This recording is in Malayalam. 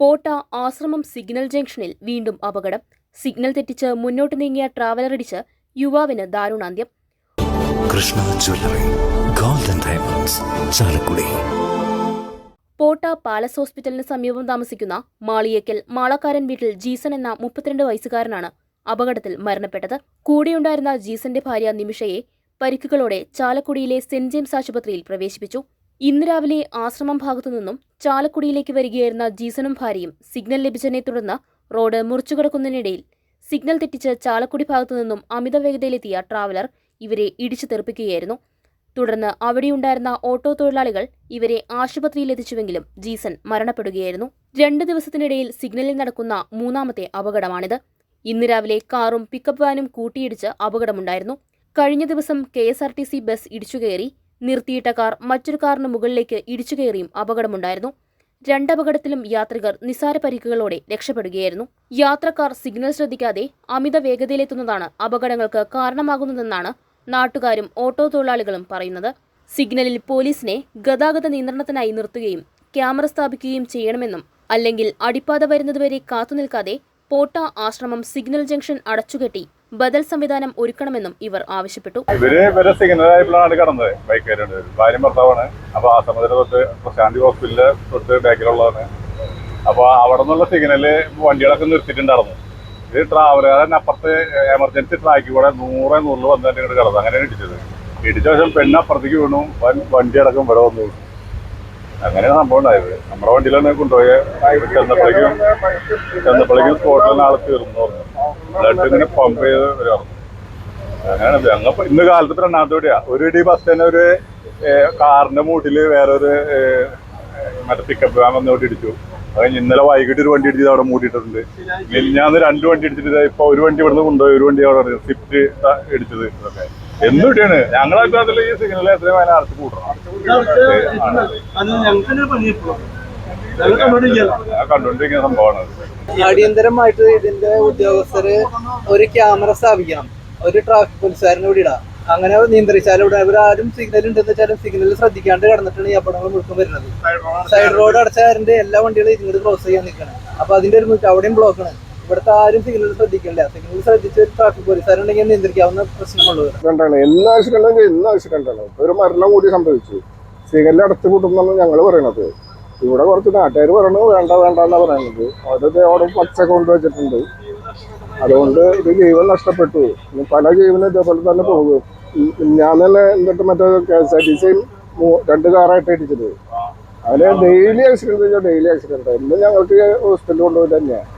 പോട്ട ആശ്രമം സിഗ്നൽ ജംഗ്ഷനിൽ വീണ്ടും അപകടം. സിഗ്നൽ തെറ്റിച്ച് മുന്നോട്ട് നീങ്ങിയ ട്രാവലറിടിച്ച് യുവാവിന് ദാരുണാന്ത്യം. Krishna jewellery golden diamonds Chalakudy. Potta palace ഹോസ്പിറ്റലിന് സമീപം താമസിക്കുന്ന മാളിയേക്കൽ മാളക്കാരൻ വീട്ടിൽ ജീസൻ എന്ന മുപ്പത്തിരണ്ട് വയസ്സുകാരനാണ് അപകടത്തിൽ മരണപ്പെട്ടത്. കൂടെയുണ്ടായിരുന്ന ജീസന്റെ ഭാര്യ നിമിഷയെ പരിക്കുകളോടെ ചാലക്കുടിയിലെ സെന്റ് ജെയിംസ് ആശുപത്രിയിൽ പ്രവേശിപ്പിച്ചു. ഇന്ന് രാവിലെ ആശ്രമം ഭാഗത്തു നിന്നും ചാലക്കുടിയിലേക്ക് വരികയായിരുന്ന ജീസനും ഭാര്യയും സിഗ്നൽ ലഭിച്ചതിനെ തുടർന്ന് റോഡ് മുറിച്ചുകിടക്കുന്നതിനിടയിൽ സിഗ്നൽ തെറ്റിച്ച് ചാലക്കുടി ഭാഗത്തു നിന്നും അമിത വേഗതയിലെത്തിയ ട്രാവലർ ഇവരെ ഇടിച്ചു തെറിപ്പിക്കുകയായിരുന്നു. തുടർന്ന് അവിടെയുണ്ടായിരുന്ന ഓട്ടോ തൊഴിലാളികൾ ഇവരെ ആശുപത്രിയിലെത്തിച്ചുവെങ്കിലും ജീസൻ മരണപ്പെടുകയായിരുന്നു. രണ്ട് ദിവസത്തിനിടയിൽ സിഗ്നലിൽ നടക്കുന്ന മൂന്നാമത്തെ അപകടമാണിത്. ഇന്ന് രാവിലെ കാറും പിക്കപ്പ് വാനും കൂട്ടിയിടിച്ച് അപകടമുണ്ടായിരുന്നു. കഴിഞ്ഞ ദിവസം കെ ബസ് ഇടിച്ചുകയറി നിർത്തിയിട്ട കാർ മറ്റൊരു കാറിന് മുകളിലേക്ക് ഇടിച്ചുകയറിയും അപകടമുണ്ടായിരുന്നു. രണ്ടപകടത്തിലും യാത്രികർ നിസാര പരിക്കുകളോടെ രക്ഷപ്പെടുകയായിരുന്നു. യാത്രക്കാർ സിഗ്നൽ ശ്രദ്ധിക്കാതെ അമിത വേഗതയിലെത്തുന്നതാണ് അപകടങ്ങൾക്ക് കാരണമാകുന്നതെന്നാണ് നാട്ടുകാരും ഓട്ടോ തൊഴിലാളികളും പറയുന്നത്. സിഗ്നലിൽ പോലീസിനെ ഗതാഗത നിയന്ത്രണത്തിനായി നിർത്തുകയും ക്യാമറ സ്ഥാപിക്കുകയും ചെയ്യണമെന്നും അല്ലെങ്കിൽ അടിപ്പാത വരുന്നതുവരെ കാത്തുനിൽക്കാതെ പോട്ട ആശ്രമം സിഗ്നൽ ജംഗ്ഷൻ അടച്ചുകെട്ടി ബദൽ സംവിധാനം ഒരുക്കണമെന്നും ഇവർ ആവശ്യപ്പെട്ടു. ഇവർ ഇവരെ സിഗ്നലായപ്പോഴാണ് കടന്നത്. ബൈക്കാരുണ്ട് ഭാര്യ ഭർത്താവാണ്. അപ്പൊ ആ സമയത്ത് തൊട്ട് പ്രശാന്തി ഹോസ്പിറ്റലിലെ തൊട്ട് ബാക്കിലുള്ളതാണ്. അപ്പൊ അവിടെ നിന്നുള്ള സിഗ്നൽ വണ്ടികളൊക്കെ നിർത്തിയിട്ടുണ്ടായിരുന്നു. ഇത് ട്രാവലുകാരൻ അപ്പുറത്തെ എമർജൻസി ട്രാക്കിൽ കൂടെ നൂറെ നൂറിൽ വന്ന് തന്നെ ഇങ്ങോട്ട് കിടന്നു അങ്ങനെയാണ് ഇടിച്ചത്. ഇടിച്ച ശേഷം പെണ്ണ് അപ്പുറത്തേക്ക് വീണു. വണ്ടി അടക്കം ഇവിടെ വന്നു. അങ്ങനെയാണ് സംഭവം ഉണ്ടായത്. നമ്മുടെ വണ്ടിയിലാണ് കൊണ്ടുപോയത്. ചെന്നപ്പോഴേക്കും ചെന്നപ്പോഴേക്കും സ്പോട്ടിൽ ആൾ തീർന്നു പറഞ്ഞു. ബ്ലഡ് ഇങ്ങനെ പമ്പ് ചെയ്ത് വരാറുണ്ട് അങ്ങനെയാണ്. ഞങ്ങൾ ഇന്ന് കാലത്ത് രണ്ടാമത്തോടെയാ ഒരു ഇടി ബസ് തന്നെ ഒരു കാറിന്റെ മൂട്ടിൽ വേറൊരു മറ്റേ പിക്കപ്പ് വാൻ വന്നോട്ട് ഇടിച്ചു. അത് ഇന്നലെ വൈകിട്ട് ഒരു വണ്ടി ഇടിച്ചത് അവിടെ മൂടിയിട്ടുണ്ട് മിനിഞ്ഞാന്ന് രണ്ട് വണ്ടി ഇടിച്ചിട്ട് ഇപ്പൊ ഒരു വണ്ടി ഇവിടുന്ന് കൊണ്ടുപോയി ഒരു വണ്ടി അവിടെ സ്വിഫ്റ്റ് ഇടിച്ചത് ഇതൊക്കെ. എന്ത് കിട്ടിയാണ് ഞങ്ങളെ അഭിപ്രായത്തിൽ ഈ സിഗ്നൽ എത്ര വേണം അടച്ചു കൂട്ടണം. ഞാൻ കണ്ടുകൊണ്ടിരിക്കുന്ന സംഭവമാണ്. അടിയന്തരമായിട്ട് ഇതിന്റെ ഉദ്യോഗസ്ഥര് ഒരു ക്യാമറ സ്ഥാപിക്കണം. ഒരു ട്രാഫിക് പോലീസുകാരനെ ഇവിടെ ഇടാം. അങ്ങനെ നിയന്ത്രിച്ചാൽ ഇവിടെ ആരും സിഗ്നൽ ഉണ്ടെന്ന് വെച്ചാലും സിഗ്നൽ ശ്രദ്ധിക്കാണ്ട് കിടന്നിട്ടാണ് ഈ അപകടങ്ങൾ മുഴുക്കം വരുന്നത്. സൈഡ് റോഡ് അടച്ചാരന്റെ എല്ലാ വണ്ടികളും ഇങ്ങോട്ട് ക്രോസ് ചെയ്യാൻ നിൽക്കണം അപ്പൊ അതിന്റെ ഒരു അവിടെയും ബ്ലോക്കാണ് ഇവിടുത്തെ ആരും സിഗ്നൽ ശ്രദ്ധിക്കണ്ടേ സിഗ്നൽ ശ്രദ്ധിച്ച് ട്രാഫിക് പോലീസുകാരുണ്ടെങ്കിൽ നിയന്ത്രിക്കാവുന്ന പ്രശ്നമുള്ളൂ എല്ലാ ആക്സിഡന്റും എല്ലാ ഒരു മരണം കൂടി സംഭവിച്ചു. സിഗ്നൽ അടച്ചു കൂട്ടുന്നാണ് ഞങ്ങൾ പറയണത്. ഇവിടെ കുറച്ച് നാട്ടുകാർ പറയണത് വേണ്ട വേണ്ട എന്നാ പറയുന്നത്. അവരത് അവിടെ പച്ച കൊണ്ടുവച്ചിട്ടുണ്ട് അതുകൊണ്ട് ഇത് ജീവൻ നഷ്ടപ്പെട്ടു. പല ജീവനും ഇതേപോലെ തന്നെ പോകും. ഞാൻ തന്നെ എന്നിട്ട് മറ്റേ കെ എസ് ആർ ടി സിയും രണ്ട് കാറായിട്ട് ഇടിച്ചത്. അതിന് ഡെയിലി ആക്സിഡന്റ് ഡെയിലി ആക്സിഡന്റ് ഇന്ന് ഞങ്ങൾക്ക് ഹോസ്പിറ്റലിൽ കൊണ്ടുപോയി തന്നെയാണ്